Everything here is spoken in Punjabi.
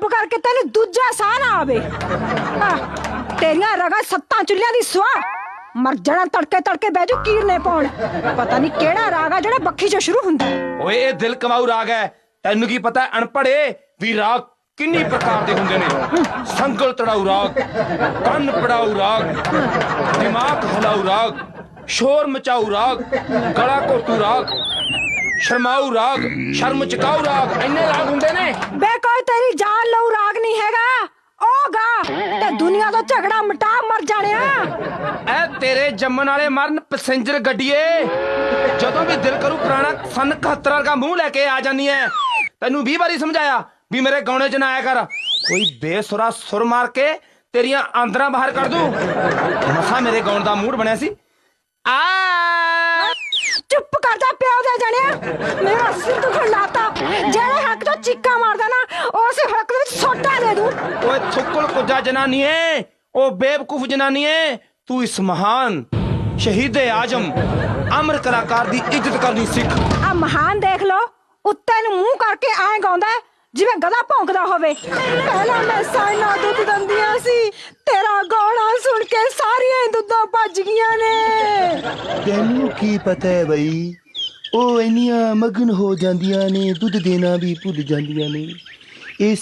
ਰੱਬ ਕਰਕੇ ਤੈਨੂੰ ਦੂਜਾ ਸਾਹ ਨਾ ਆਵੇ। ਆਹ, ਤੇਰੀਆਂ ਰਗਾ ਸੱਤਾਂ ਚੁੱਲ੍ਹਿਆਂ ਦੀ ਸੁਆ ਮਰ ਜਾਣਾ ਤੜਕੇ ਤੜਕੇ ਬਹਿ ਜੂ ਕੀਰਨੇ ਪਾਉਣ। ਪਤਾ ਨਹੀਂ ਕਿਹੜਾ ਰਾਗ ਆ ਜਿਹੜਾ ਬੱਖੀ ਚ ਸ਼ੁਰੂ ਹੁੰਦਾ। ਓਏ ਇਹ ਦਿਲ ਕਮਾਊ ਰਾਗ ਹੈ। ਤੈਨੂੰ ਕੀ ਪਤਾ ਅਣਪੜੇ ਵੀ ਰਾਗ ਕਿੰਨੀ ਪ੍ਰਕਾਰ ਦੇ ਹੁੰਦੇ ਨੇ? ਸੰਗਲ ਤੜਾਊ ਰਾਗ ਕੰਨ ਪੜਾਊ ਰਾਗ ਦਿਮਾਗ ਹਲਾਊ ਰਾਗ ਸ਼ੋਰ ਮਚਾਊ ਰਾਗ ਗਲਾ ਘੋਟੂ ਰਾਗ। ਸ਼ਰਮਾਊ ਰਾਗ ਸ਼ਰਮ ਚਕਾਊ ਰਾਗ ਇੰਨੇ ਰਾਗ ਹੁੰਦੇ ਨੇ। ਬੇ ਕੋਈ ਤੇਰੀ ਜਾਨ ਲਊ ਰਾਗ ਨਹੀਂ ਹੈਗਾ। ਉਹ ਗਾ ਤੇ ਦੁਨੀਆ ਦਾ ਝਗੜਾ ਮਿਟਾ ਮਰ ਜਾਣਿਆ। ਐ ਤੇਰੇ ਜੰਮਣ ਵਾਲੇ ਮਰਨ ਪੈਸੇਂਜਰ ਗੱਡੀਏ। ਜਦੋਂ ਵੀ ਦਿਲ ਕਰੂ ਪੁਰਾਣਾ ਸਨ 71 ਵਰਗਾ ਮੂੰਹ ਲੈ ਕੇ ਆ ਜਾਨੀ ਐ। ਤੈਨੂੰ 20 ਵਾਰੀ ਸਮਝਾਇਆ ਵੀ ਮੇਰੇ ਗਾਉਣੇ 'ਚ ਨਾ ਆਇਆ ਕਰ। ਕੋਈ ਬੇਸੁਰਾ ਸੁਰ ਮਾਰ ਕੇ ਤੇਰੀਆਂ ਆਂਦਰਾਂ ਬਾਹਰ ਕੱਢ ਦੂੰ। ਮਸਾ ਮੇਰੇ ਗਾਉਣ ਦਾ ਮੂਡ ਬਣਿਆ ਸੀ। ਆ ਮੇਰਾ ਸਿਰ ਦੁਖਣ ਲਾਤਾ ਜਿਹੜੇ ਹੱਕ ਤੋਂ ਚੀਕਾਂ ਮਾਰਦਾ ਨਾ ਉਸੇ ਹੱਕ ਦੇ ਵਿੱਚ ਸੋਟਾ ਦੇ ਦੂੰ। ਓਏ ਥੁੱਕਲ ਕੁੱਜਾ ਜਨਾਨੀਏ ਉਹ ਬੇਵਕੂਫ ਜਨਾਨੀਏ ਤੂੰ ਇਸ ਮਹਾਨ ਸ਼ਹੀਦ ਆਜਮ ਅਮਰ ਕਲਾਕਾਰ ਦੀ ਇੱਜ਼ਤ ਕਰਨੀ ਸਿੱਖ। ਆ ਮਹਾਨ ਦੇਖ ਲੋ ਉੱਤੇ ਨੂੰ ਮੂੰਹ ਕਰਕੇ ਐਂ ਗਾਉਂਦਾ ਜਿਵੇਂ ਗਧਾ ਭੌਂਕਦਾ ਹੋਵੇ। ਪਹਿਲਾਂ ਮੈਂ ਸਾਇਨਾ ਦੁੱਧ ਦੰਦੀਆਂ ਸੀ ਤੇਰਾ ਗਾਣਾ ਸੁਣ ਕੇ ਸਾਰੀਆਂ ਦੁੱਧਾਂ ਭੱਜ ਗਈਆਂ ਨੇ। ਤੈਨੂੰ ਕੀ ਪਤਾ ਹੈ ਬਈ ਉਹ ਇੰਨੀਆਂ ਮਗਨ ਹੋ ਜਾਂਦੀਆਂ ਨੇ ਦੁੱਧ ਦੇਣਾ ਵੀ ਭੁੱਲ ਜਾਂਦੀਆਂ ਨੇ।